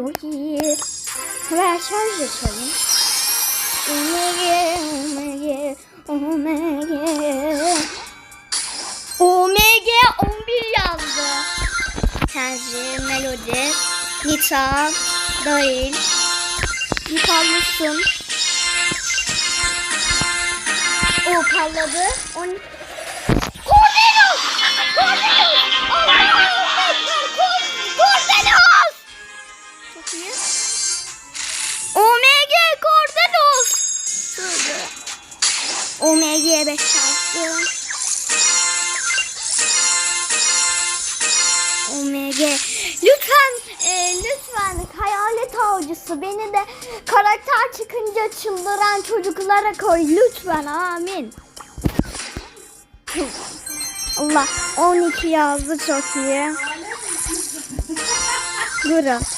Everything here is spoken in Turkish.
Çok iyi. Hemen şarj açalım. Omega, Omega, Omega. Omega 11 yazdı. Tenzi, Melodi, Nita, Dail. Yukarılsın. O parladı. 12. İyi. Omega Cornelius! Şöyle. Omega'ya 5 çarptım. Omega. Lütfen, e, lütfen hayalet avcısı beni de karakter çıkınca çıldıran çocuklara koy. Lütfen amin. Allah 12 yazdı çok iyi. Durun.